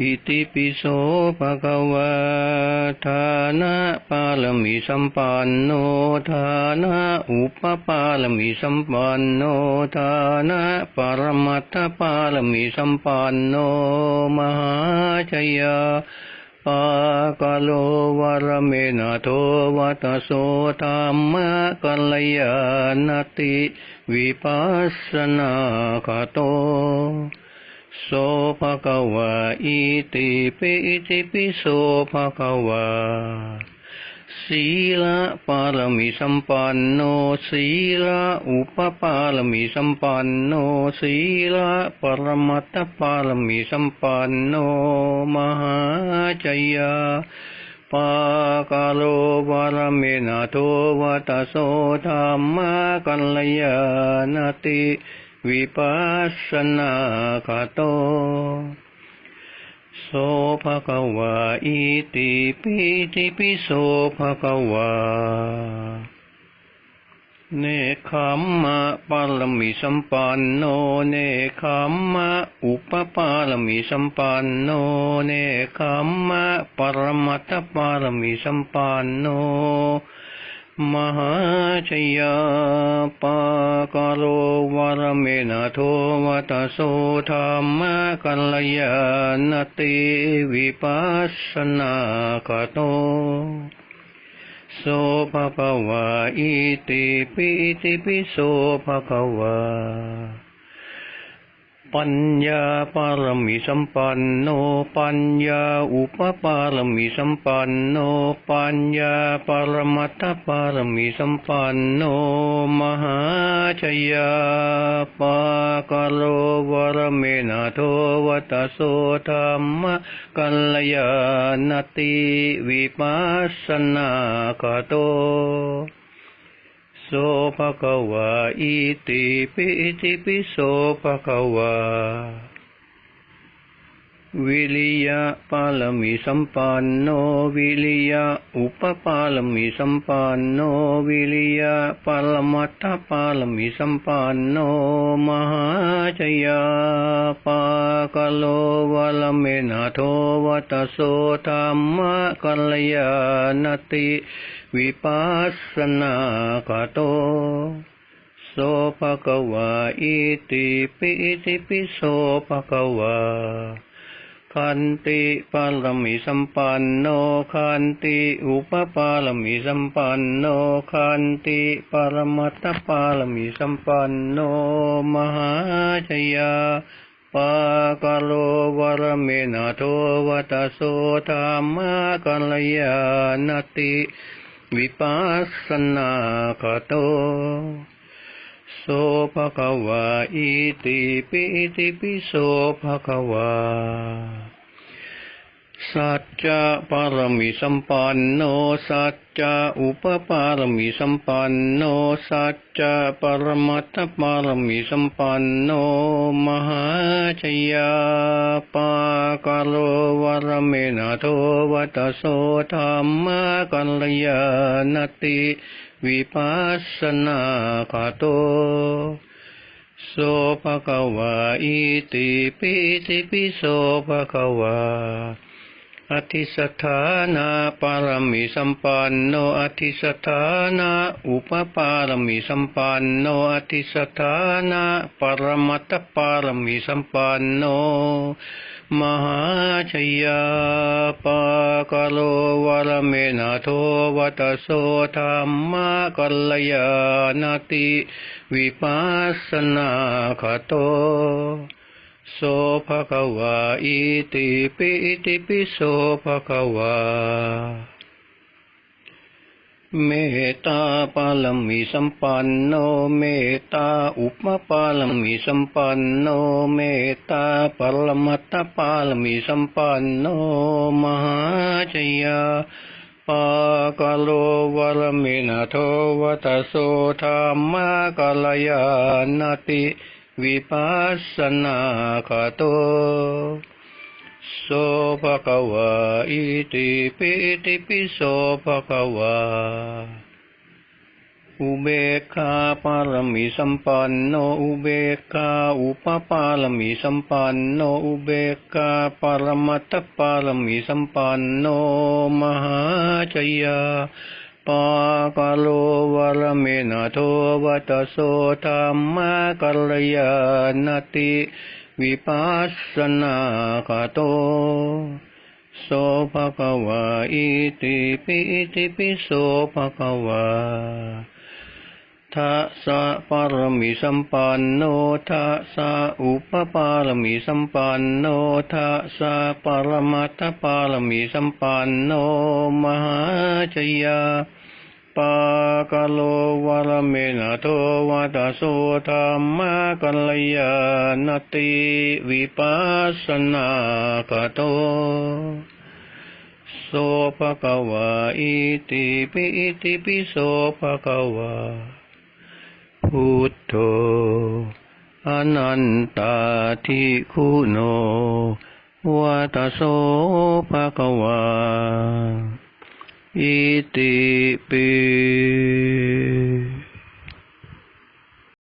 อิติปิโสภะคะวะทานะปาลมิสัมปันโนทานะอุปปาลมิสัมปันโนทานะปรมัตถปาลมิสัมปันโนมหาชยาปากาโลวารเมนะโทวัตโสธรรมกัลยาณติ วิปัสสนาคโต โสภะคะวะอิติปิอิติปิโสภะคะวะศีลปารมิสัมปันโนศีลอุปปารมิสัมปันโนศีลปรมัตถปารมิสัมปันโนมหาจยาปากาโลวารเมนะโทวัตโสธรรมกัลยาณติ วิปัสสนาคาโต โสภะคะวะอิติปิติปิโสภะคะวะเนคขมมะปารมิสัมปันโน เนคขมมะอุปปารมิสัมปันโน เนคขมมะปรมัตถปารมิสัมปันโน มหาชยาปากโรวารเมนะโทวัตโสธรรมกัลยาณติวิปัสสนาคโตโสภะคะวะอิติปิติปิโสภะคะวะ ปัญญาปารมิสัมปันโน ปัญญาอุปปารมิสัมปันโน ปัญญาปรมัตถปารมิสัมปันโน มหาชยาปากาโลวรเมนะโทวัตโสธรรมกัลยาณติวิปัสสนาคโต โสภะคะวะอิติปิอิติปิโสภะคะวะ วิริยะปาลมิสัมปันโนวิริยะอุปปาลมิสัมปันโนวิริยะปรมัตถปาลมิสัมปันโนมหาชยาปากาโลวะลเมนะโทวัตโสธรรมะกัลยาณติวิปัสสนาคโตโสภะคะวะอิติปิอิติปิโสภะคะวะ ขันติปาลมิสัมปันโนขันติอุปปาลมิสัมปันโนขันติปรมัตถปาลมิสัมปันโนมหาชยาปากาโลวรเมนะโทวัตโสธรรมกัลยาณติ วิปัสสนาคโต โสภะคะวะอิติปิติปิโสภะคะวะสัจจะปารมิสัมปันโนสัจจะอุปปารมิสัมปันโนสัจจะปรมัตถปารมิสัมปันโนมหาชยาปากาโลวรเมนะโทวัตโสธรรมกัลยาณติ วิปัสสนาคาโตโสภะคะวะอิติปิอิติปิโสภะคะวะ อธิสถานาปารมิสัมปันโนอธิสถานาอุปปารมิสัมปันโนอธิสถานาปรมัตถปารมิสัมปันโนมหาชยาปากโลวรเมนะโทวัตโสธรรมกัลยาณติวิปัสสนาคโต โสภะคะวะอิติปิอิติปิโสภะคะวะเมตตาปาลมิสัมปันโนเมตตาอุปปาลมิสัมปันโนเมตตาปรมัตถปาลมิสัมปันโนมหาชยาปากโลวรเมนะโทวัตโสธรรมกัลยาณติ วิปัสสนาคโตโสภะคะวะอิติปิอิติปิโสภะคะวะอุเบกขาปารมีสัมปันโนอุเบกขาอุปปารมีสัมปันโนอุเบกขาปรมัตถปารมีสัมปันโนมหาจยา ปากาโลวรเมนะโทวัตโสธรรมกัลยาณติวิปัสสนาคโตโสภะคะวะอิติปิอิติปิโสภะคะวะ ทัสสะปรมิสัมปันโนทัสสะอุปปารมิสัมปันโนทัสสะปรมัตถปารมิสัมปันโนมหาจยาปากโลวรเมนะโทวัตโสธรรมกัลยาณติวิปัสสนาคโตโสภะคะวะอิติปิอิติปิโสภะคะวะ พุทโธอนันตาทิคุโนวัตโสภะคะวาอิติปิ